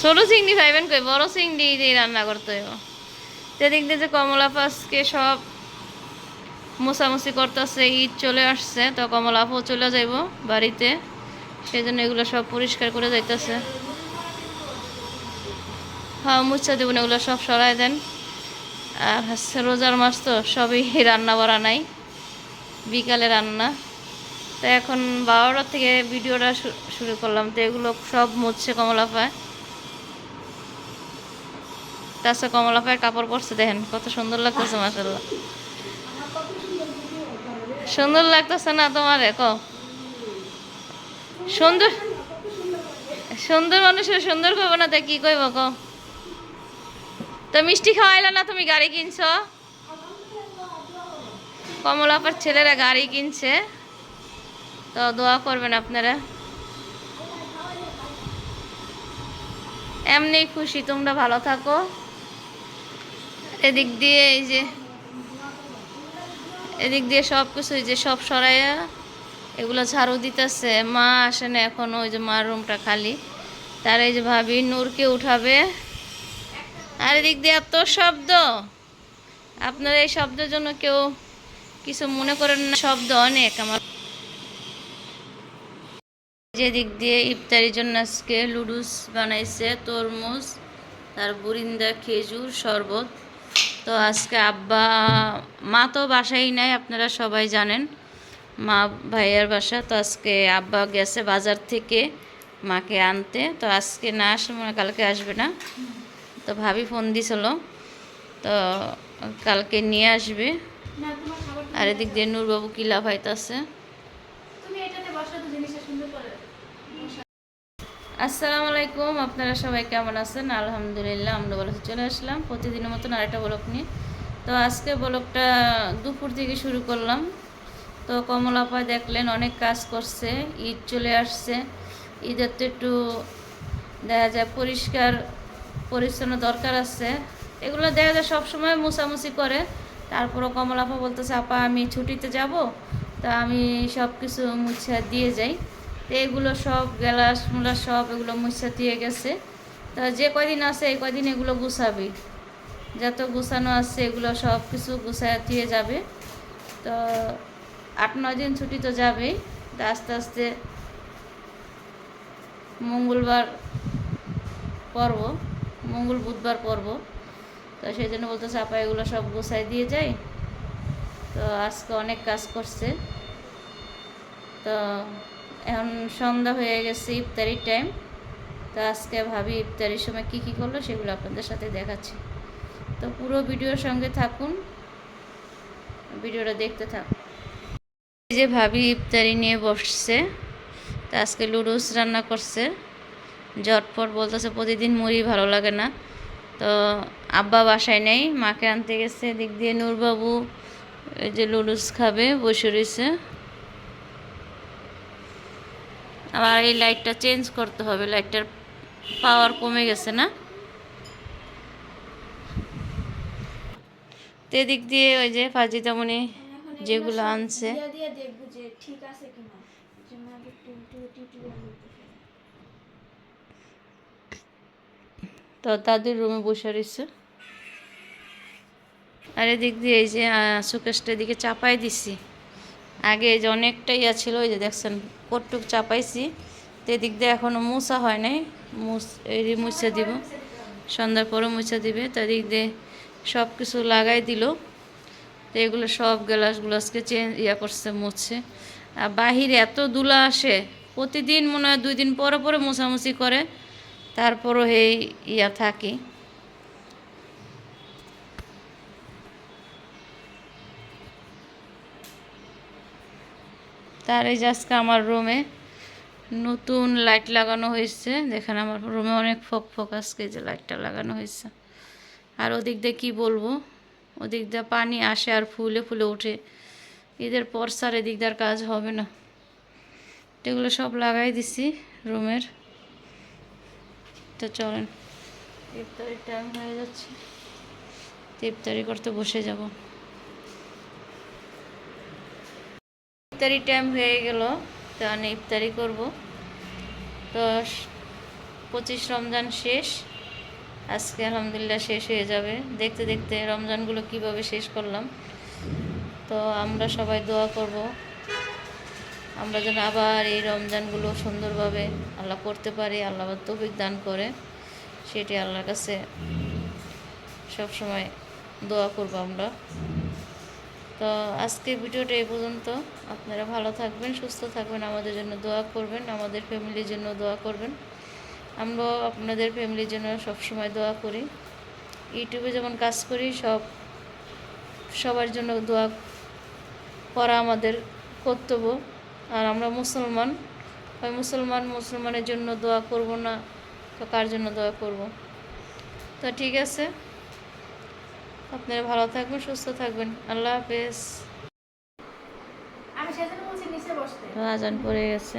ছোট চিংড়ি খাইবেন কই বড় চিংড়ি দিয়ে রান্না করতে হইব সেদিক দিয়ে যে কমলা পাসকে সব মোছামুছি করতেছে ঈদ চলে আসছে তো কমলা আপু চলে যাইব বাড়িতে সেই জন্য এগুলো সব পরিষ্কার করে যাইতেছে হ্যাঁ মুচ্ছা দেবেন এগুলো সব সরাই দেন আর হচ্ছে রোজার মাস তো সবই রান্না বাড়া নাই বিকালে রান্না তো এখন বারোটার থেকে ভিডিওটা শুরু করলাম তো এগুলো সব মুছছে কমলা পায় তাছাড়া কমলা পায়ের কাপড় পরছে, দেখেন, কত সুন্দর লাগতেছে মাসাল্লাহ সুন্দর লাগতেছে না তোমার ক সুন্দর সুন্দর মানুষের সুন্দর কইব না তাই কি কইব ক তো মিষ্টি খাওয়াইলে না তুমি গাড়ি কিনছো? কমলাপার ছেলেরা গাড়ি কিনছে, তো দোয়া করবেন আপনারা। এমনি খুশি, তোমরা ভালো থাকো। এদিক দিয়ে এই যে, এদিক দিয়ে সব কিছু যে সব সরাইয়া এগুলো ঝাড়ু দিতেছে। মা আসে না এখন, ওই যে মার রুমটা খালি। তার এই যে ভাবি নূরকে উঠাবে? আর এদিক দিয়ে এত শব্দ? আপনার এই শব্দের জন্য কেউ কিছু মনে করেন না? শব্দ অনেক আমার। যেদিক দিয়ে ইফতারির জন্য আজকে লুডুস বানাইছে, তরমুজ, তার বুরিন্দা খেজুর, শরবত। তো আজকে আব্বা, মা তো বাসাই নাই, আপনারা সবাই জানেন। মা ভাইয়ার বাসা, তো আজকে আব্বা গেছে বাজার থেকে মাকে আনতে। তো আজকে না আসে মনে কালকে আসবে না। তো ভাবি ফোন দিছিল। তো কালকে নিয়ে আসবে। আর এদিক দিয়ে নূরবাবু কিলা লাফাইতেছে? আসসালামু আলাইকুম, আপনারা সবাই কেমন আছেন? আলহামদুলিল্লাহ, আমরা বলে চলে আসলাম প্রতিদিনের মতন আরেকটা ব্লক নিয়ে। তো আজকে ব্লকটা দুপুর থেকে শুরু করলাম। তো কমলাপা দেখলেন, অনেক কাজ করছে, ঈদ চলে আসছে। ঈদের তো একটু দেখা যায় পরিষ্কার, পরিচ্ছন্ন দরকার আছে। এগুলো দেখা যায় সবসময় মোছামুছি করে। তারপরও কমলাপা বলতেছে, আপা, আমি ছুটিতে যাব, তা আমি সব কিছু মুছে দিয়ে যাই। তো এগুলো সব গ্যালাস, মুলা সব এগুলো মুছা দিয়ে গেছে। তা যে কয়দিন আছে, এই কয়দিন এগুলো গুছাবি। যত গুছানো আছে, এগুলো সব কিছু গুছায় দিয়ে যাবে। তো আট, নয় দিন ছুটি তো যাবেই। তা আস্তে আস্তে মঙ্গলবার পর্ব, মঙ্গল বুধবার পর্ব। তো সেই জন্য বলতেছে, আপা, এগুলো সব গোছায় দিয়ে যাই। তো আজকে অনেক কাজ করছে। তো এখন সন্ধ্যা হয়ে গেছে ইফতারির টাইম তো আজকে ভাবি ইফতারির সময় কি কি করল সেগুলো আপনাদের সাথে দেখাচ্ছি। তো পুরো ভিডিওর সঙ্গে থাকুন, ভিডিওটা দেখতে থাকুন। এই যে ভাবি ইফতারি নিয়ে বসছে, তো আজকে লুডুস রান্না করছে। জটপট বলতেছে, প্রতিদিন মুড়ি ভালো লাগে না। তো আব্বা বাসায় নেই, মাকে আনতে গেছে দিক দিয়ে নূরবাবু এই যে লুডুস খাবে, বসে রয়েছে। আবার এই লাইটটা চেঞ্জ করতে হবে, লাইটটার পাওয়ার কমে গেছে না? তো এদিক দিয়ে ওই যে ফাজিতামণি যেগুলো আনছে। তো তাদের রুমে বসে রয়েছে। আর এদিক দিয়ে এই যে সুকেশটা এদিকে চাপাই দিছি। আগে এই যে অনেকটা ইয়া ছিল, ওই যে দেখছেন কটুক চাপাইছি, তো এদিক দিয়ে এখনও মুছা হয় নাই। মুছ যে মুছে দিব। সন্ধ্যার পরে মুছে দিবে, তো এদিক দিয়ে সব কিছু লাগাই দিল। তো এগুলো সব গ্লাসগুলো আজকে চেঞ্জ ইয়া করছে মুছছে আর বাহিরে এত দুলা আসে, প্রতিদিন মনে হয় দুই দিন পরে পরে মোছামুছি করে, তারপরও এই ইয়া থাকি। তার এই যে আজকে আমার রুমে নতুন লাইট লাগানো হয়েছে। দেখেন আমার রুমে অনেক ফক ফক আজকে যে লাইটটা লাগানো হয়েছে। আর ওদিক দিয়ে কী বলব? ওদিক দিয়ে পানি আসে আর ফুলে ফুলে ওঠে। ঈদের পর সার এদিক দিয়ে কাজ হবে না। এগুলো সব লাগাই দিছি রুমের। তো চলেন। ইফতারির টাইম হয়ে যাচ্ছে। ইফতারি করতে বসে যাব। ইফতারি টাইম হয়ে গেল, তো আমি ইফতারি করব। তো পঁচিশ রমজান শেষ, আজকে আলহামদুলিল্লাহ শেষ হয়ে যাবে। দেখতে দেখতে রমজানগুলো কীভাবে শেষ করলাম। তো আমরা সবাই দোয়া করব। আমরা যেন আবার এই রমজানগুলো সুন্দরভাবে আল্লাহ করতে পারি, আল্লাহ তৌফিক দান করে, সেটি আল্লাহর কাছে সবসময় দোয়া করব আমরা। তো আজকে ভিডিওটা এই পর্যন্ত। আপনারা ভালো থাকবেন, সুস্থ থাকবেন, আমাদের জন্য দোয়া করবেন, আমাদের ফ্যামিলির জন্য দোয়া করবেন। আমরাও আপনাদের ফ্যামিলির জন্য সবসময় দোয়া করি। ইউটিউবে যেমন কাজ করি, সব, সবার জন্য দোয়া করা আমাদের কর্তব্য। আর আমরা মুসলমান হয় মুসলমান মুসলমানের জন্য দোয়া করব না, তো কার জন্য দোয়া করব? তো ঠিক আছে। আপনারা ভালো থাকবেন সুস্থ থাকবেন। আল্লাহ হাফেজ। আমি সেজন্য বলছি নিচে বসতে। তো আজান পড়ে গেছে।